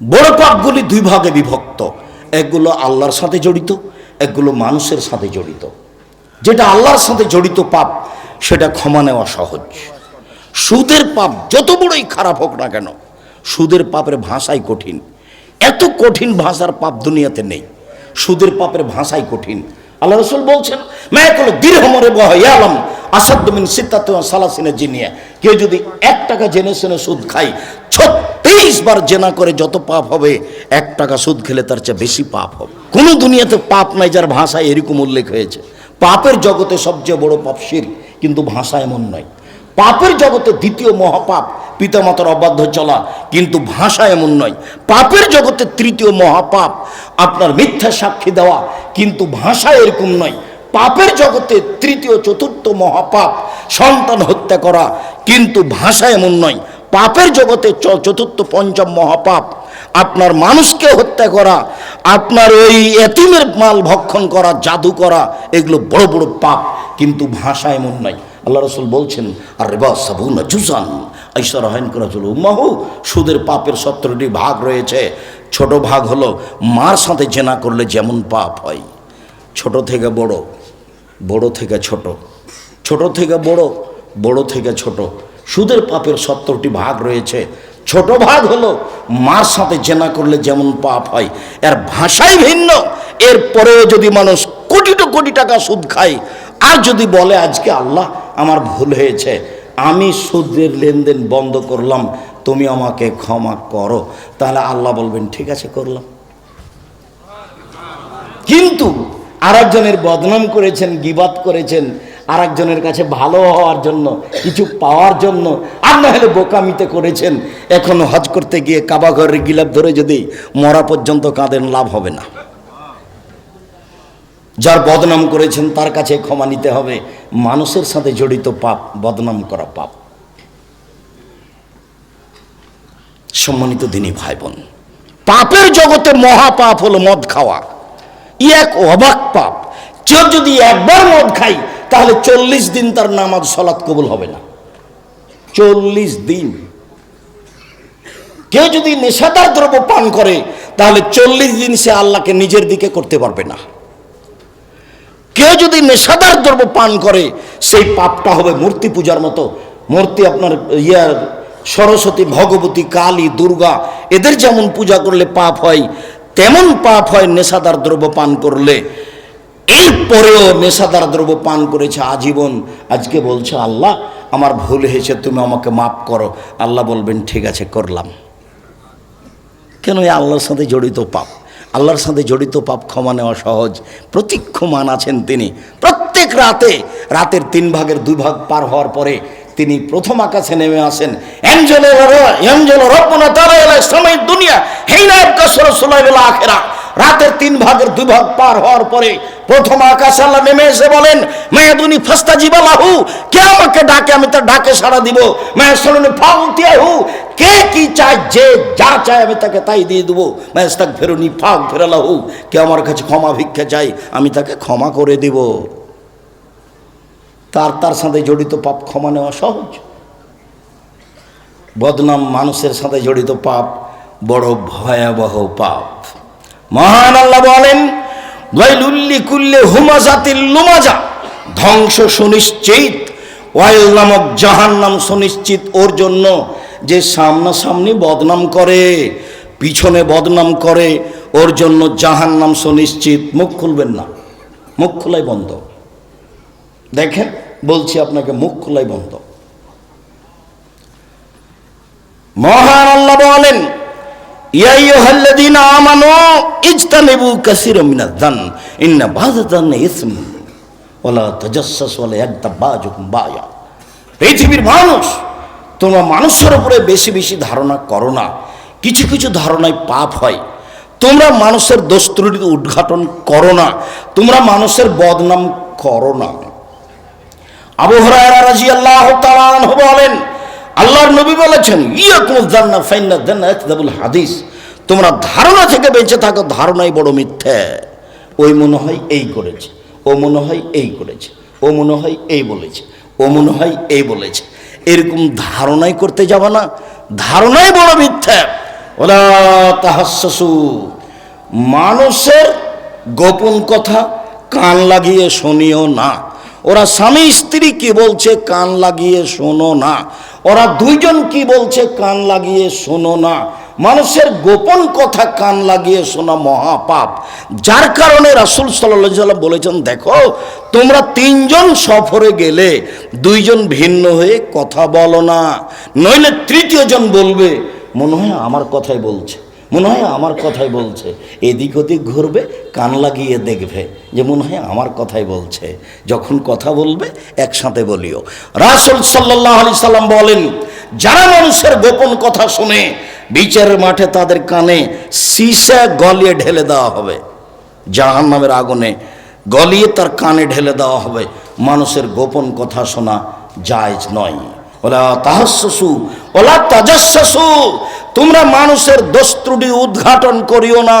বড় পাপগুলি দুই ভাগে বিভক্ত। একগুলো আল্লাহর সাথে জড়িত একগুলো মানুষের সাথে জড়িত। যেটা আল্লাহর সাথে জড়িত পাপ, সেটা ক্ষমা নেওয়া সহজ। সুদের পাপ যত বড়ই খারাপ হোক না কেন, সুদের পাপের ভাষাই কঠিন। এত কঠিন ভাষার পাপ দুনিয়াতে নেই। সুদের পাপের ভাষাই কঠিন। আল্লাহ রসুল বলছেন মেয়েগুলো দীর্ঘমরে বহাম আসাদ্দমিন সিদ্ধার্থ সালাসিনে জিনিয়া কেউ যদি এক টাকা জেনে শুনে সুদ খায়, ছত্রিশ বার জেনা করে যত পাপ হবে, এক টাকা সুদ খেলে তার চেয়ে বেশি পাপ হবে। কোনো দুনিয়াতে পাপ নাই যার ভাষায় এরকম উল্লেখ হয়েছে। পাপের জগতে সবচেয়ে বড় পাপ শির, কিন্তু ভাষা এমন নয়। পাপের জগতে দ্বিতীয় মহাপাপ, পিতামাতার অবাধ্য চলা, কিন্তু ভাষা এমন নয়। পাপের জগতে তৃতীয় মহাপাপ, আপনার মিথ্যা সাক্ষী দেওয়া, কিন্তু ভাষা এরকম নয়। পাপের জগতে তৃতীয়, চতুর্থ মহাপাপ, সন্তান হত্যা করা। কিন্তু ভাষা এমন নয়। পাপের জগতে চতুর্থ, পঞ্চম মহাপাপ। আপনার মানুষকে হত্যা করা, আপনার ওই এতিমের মাল ভক্ষণ করা, জাদু করা, এগুলো বড় বড় পাপ। কিন্তু ভাষা এমন নয়। আল্লাহ রসুল বলছেন আর রেবা সাবুনা জুজান ঈশ্বর হাইন করা চলো উম্মাহু। সুদের পাপের সত্তরটি ভাগ রয়েছে। ছোট ভাগ হলো, মার সাথে জেনা করলে যেমন পাপ হয়। ছোট থেকে বড় বড় থেকে ছোট। ছোট থেকে বড় বড় থেকে ছোট। সুদের পাপের সত্তরটি ভাগ রয়েছে। ছোট ভাগ হলো মার সাথে জেনা করলে যেমন পাপ হয়, এর ভাষাই ভিন্ন। এর পরেও যদি মানুষ কোটি তো কোটি টাকা সুদ খায়, আর যদি বলে আজকে আল্লাহ আমার ভুল হয়েছে, আমি সুদের লেনদেন বন্ধ করলাম, তুমি আমাকে ক্ষমা করো। তাহলে আল্লাহ বলবেন, ঠিক আছে, করলাম। কিন্তু আরেকজনের বদনাম করেছেন, গিবাত করেছেন, আরেকজনের কাছে ভালো হওয়ার জন্য, কিছু পাওয়ার জন্য, আর না হলে বোকামিতে করেছেন। এখন হজ করতে গিয়ে কাবা ঘরের গিলাপ ধরে যদি মরা পর্যন্ত কাঁদেন, লাভ হবে না। যার বদনাম করেছেন, তার কাছে ক্ষমা নিতে হবে। মানুষের সাথে জড়িত পাপ, বদনাম করা পাপ। সম্মানিত দিনী ভাই বোন, পাপের জগতে মহাপাপ হলো মদ খাওয়া। ই এক অবাক পাপ। কেউ যদি একবার মদ খাই তাহলে চল্লিশ দিন তার নামাজ সলাৎ কবুল হবে না। চল্লিশ দিন। কেউ যদি নেশাদার দ্রব্য পান করে, তাহলে চল্লিশ দিন সে আল্লাহকে নিজের দিকে করতে পারবে না। কেউ যদি নেশাদার দ্রব্য পান করে, সেই পাপটা হবে মূর্তি পূজার মতো। মূর্তি আপনার ইয়ার সরস্বতী, ভগবতী, কালী, দুর্গা, এদের যেমন পূজা করলে পাপ হয় তেমন পাপ হয় নেশাদার দ্রব্য পান করলে। এই পরেও নেশাদার দ্রব্য পান করেছে আজীবন। আজকে বলছে আল্লাহ, আমার ভুল হয়েছে, তুমি আমাকে মাফ করো। আল্লাহ বলবেন, ঠিক আছে, করলাম। কেন এই আল্লাহর সাথে জড়িত পাপ? আল্লাহর সাথে জড়িত পাপ ক্ষমা নেওয়া সহজ। প্রতীক্ষমান আছেন তিনি। প্রত্যেক রাতে, রাতের তিন ভাগের দুই ভাগ পার হওয়ার পরে তিনি প্রথম আকাশে নেমে আসেন। সময় দুনিয়া রাতের তিন ভাগের দুই ভাগ পার হওয়ার পরে প্রথম আকাশে আল্লাহ নেমে এসে বলেন, মেয়াদুনি ফাস্তা জীবালাহু কে আমাকে ডাকে? আমি তার ডাকে সাড়া দিব। মেয়ে শুনুনি ফাউতিয়াহু, কে কি চায়? যে যা চায় আমি তাকে তাই দিয়ে দেবো। মেস্তাক ফেরুনি ফাঁক ফেরালাহু কে আমার কাছে ক্ষমা ভিক্ষা চাই আমি তাকে ক্ষমা করে দিব। তার তার সাথে জড়িত পাপ ক্ষমা নেওয়া সহজ। বদনাম মানুষের সাথে জড়িত পাপ বড় ভয়াবহ পাপ। মহান আল্লাহ বলেন, ওয়াইলুল্লি কুল্লে হুমাজাতিল লুমাজা ধ্বংস সুনিশ্চিত, ওয়াইল নামক জাহান নাম সুনিশ্চিত ওর জন্য যে সামনাসামনি বদনাম করে, পিছনে বদনাম করে, ওর জন্য জাহান নাম সুনিশ্চিত। মুখ খুলবেন না, মুখ খোলাই বন্ধ। দেখেন, বলছি আপনাকে মুখ খোলাই বন্ধ। মহান আল্লাহ বলেন পৃথিবীর মানুষ, তোমরা মানুষের উপরে বেশি বেশি ধারণা করো না। কিছু কিছু ধারণায় পাপ হয়। তোমরা মানুষের দোষ ত্রুটি উদ্ঘাটন করো না। তোমরা মানুষের বদনাম করো না। আবু হুরায়রা আনহু বলেন, আল্লাহর নবী বলেছেন হাদিস। তোমরা ধারণা থেকে বেঁচে থাকো, ধারণাই বড় মিথ্যে। ওই মনে হয় এই করেছে, ও মনে হয় এই করেছে, ও মনে হয় এই বলেছে, ও মনে হয় এই বলেছে। এরকম ধারণাই করতে যাবে না, ধারণাই বড় মিথ্যা। মানুষের গোপন কথা কান লাগিয়ে শুনিও না। ওরা স্বামী স্ত্রী কি বলছে কান লাগিয়ে শোনো না। ওরা দুইজন কি বলছে কান লাগিয়ে শোনো না। মানুষের গোপন কথা কান লাগিয়ে শোনা মহাপাপ। যার কারণে রাসুল সাল্লাম বলেছেন, দেখো, তোমরা তিনজন সফরে গেলে দুইজন ভিন্ন হয়ে কথা বলো না। নইলে তৃতীয় জন বলবে, মনে হয় আমার কথাই বলছে। মনে হয় আমার কথাই বলছে। এদিক ওদিক ঘুরবে, কান লাগিয়ে দেখবে যে মনে হয় আমার কথাই বলছে। যখন কথা বলবে, একসাথে বলিও। রাসুল সাল্লাহ আলি সাল্লাম বলেন, যারা মানুষের গোপন কথা শুনে, বিচারের মাঠে তাদের কানে সিসা গলিয়ে ঢেলে দেওয়া হবে। জাহান নামের আগুনে গলিয়ে তার কানে ঢেলে দেওয়া হবে। মানুষের গোপন কথা শোনা জায়জ নয়। ওলা তোমরা মানুষের দোষ উদ্ঘাটন করিও না।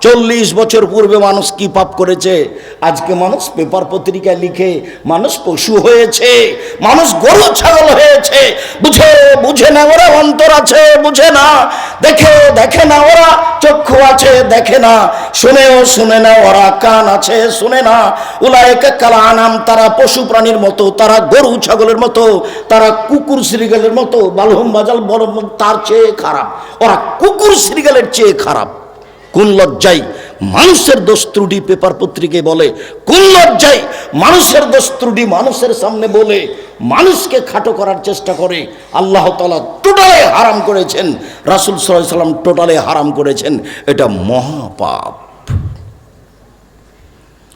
চল্লিশ বছর পূর্বে মানুষ কি পাপ করেছে? আজকে মানুষ পেপার পত্রিকায় লিখে, মানুষ পশু হয়েছে, মানুষ গরু, ছাগল হয়েছে। বুঝে বুঝে না, ওরা অন্তর আছে, বুঝে না। দেখে দেখে না, ওরা চক্ষু আছে, দেখে না। শুনেও, শুনে না, ওরা কান আছে, শুনে না। উলায়কে কালা আনাম তারা পশু প্রাণীর মতো, তারা গরু ছাগলের মতো, তারা কুকুর শ্রীগালের মতো, বালহম বাজাল বড়, তার চেয়ে খারাপ। ওরা কুকুর শ্রীগালের চেয়ে খারাপ। কোন লজ্জাই মানুষের দোষ ত্রুটি পেপার পত্রিকায় বলে, কোন লজ্জায় মানুষের দোষ ত্রুটি মানুষের সামনে বলে, মানুষকে খাটো করার চেষ্টা করে, আল্লাহ তালা টোটালে হারাম করেছেন, রাসুল সাল্লাম টোটালে হারাম করেছেন, এটা মহাপাপ।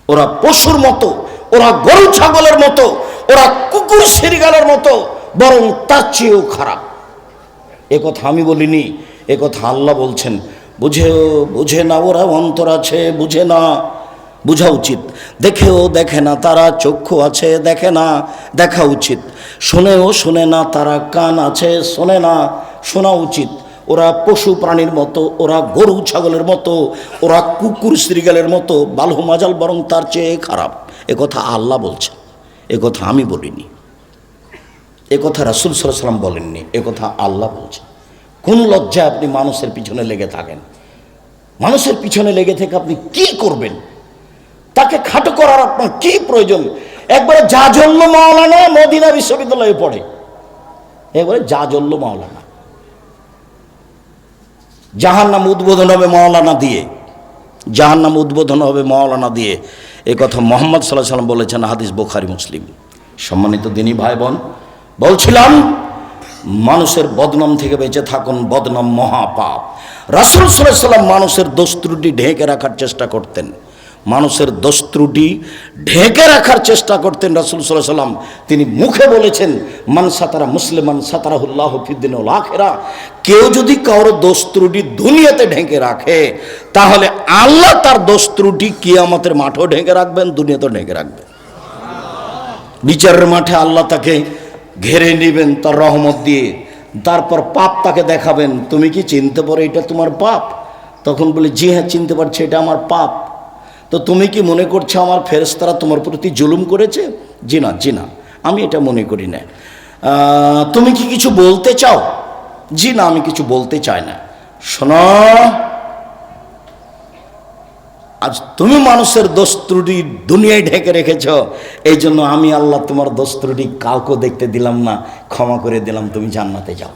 ওরা পশুর মতো, ওরা গরু ছাগলের মতো, ওরা কুকুর সিরিগালের মতো, বরং তার চেয়েও খারাপ। এ কথা আমি বলিনি, এ কথা আল্লাহ বলছেন বুঝেও বুঝে না ওরা অন্তর আছে, বুঝে না, বুঝা উচিত। দেখেও দেখে না, তারা চক্ষু আছে, দেখে না, দেখা উচিত। শুনেও শুনে না, তারা কান আছে, শোনে না, শোনা উচিত। ওরা পশু প্রাণীর মতো, ওরা গরু ছাগলের মতো, ওরা কুকুর শ্রীগালের মতো, বালহু মাজাল বরং তার চেয়ে খারাপ। কথা আল্লাহ বলছে কথা আমি বলিনি। কথা রাসুল সাল্লাম বলেননি কথা আল্লাহ বলছে কোন লজ্জায় আপনি মানুষের পিছনে লেগে থাকেন? মানুষের পিছনে লেগে থেকে আপনি কি করবেন? তাকে খাটো করার আপনার কি প্রয়োজন? একবারে যা জল্ল মাওলানা মদিনা বিশ্ববিদ্যালয়ে পড়ে। একবারে যা জল্ল মাওলানা। জাহান নাম উদ্বোধন হবে মাওলানা দিয়ে। জাহান নাম উদ্বোধন হবে মাওলানা দিয়ে। এ কথা মোহাম্মদ সাল্লাহ সাল্লাম বলেছেন হাদিস বোখারি মুসলিম। সম্মানিত দিনী ভাই বোন, বলছিলাম মানুষের বদনাম থেকে বেঁচে থাকুন, বদনাম মহাপাপ। রাসুল সাল্লাম মানুষের দোষ ত্রুটি ঢেকে রাখার চেষ্টা করতেন। মানুষের দোষ ত্রুটি ঢেকে রাখার চেষ্টা করতেন রাসুল সাল্লাহ সাল্লাম। তিনি মুখে বলেছেন, মান সাতারা মুসলিমান সাতারাহুল্লাহ ফিদ্দিন আখেরা। কেউ যদি কারও দোষ ত্রুটি দুনিয়াতে ঢেকে রাখে, তাহলে আল্লাহ তার দোষ ত্রুটি কিয়ামতের মাঠেও ঢেকে রাখবেন, দুনিয়াতেও ঢেকে রাখবেন। বিচারের মাঠে আল্লাহ তাকে ঘেরে নেবেন তার রহমত দিয়ে। তারপর পাপ তাকে দেখাবেন। তুমি কি চিনতে পারো এটা তোমার পাপ? তখন বলে, জি হ্যাঁ চিনতে পারছি, এটা আমার পাপ। তো তুমি কি মনে করছ আমার ফেরেস্তারা তোমার প্রতি জুলুম করেছে? জি না জি না। আমি এটা মনে করি না। তুমি কি কিছু বলতে চাও? জি না, আমি কিছু বলতে চাই না। শোনো আজ তুমি মানুষের দোষ ত্রুটি দুনিয়ায় ঢেকে রেখেছ, এই জন্য আমি আল্লাহ তোমার দোষ ত্রুটি কাউকে দেখতে দিলাম না, ক্ষমা করে দিলাম, তুমি জান্নাতে যাও।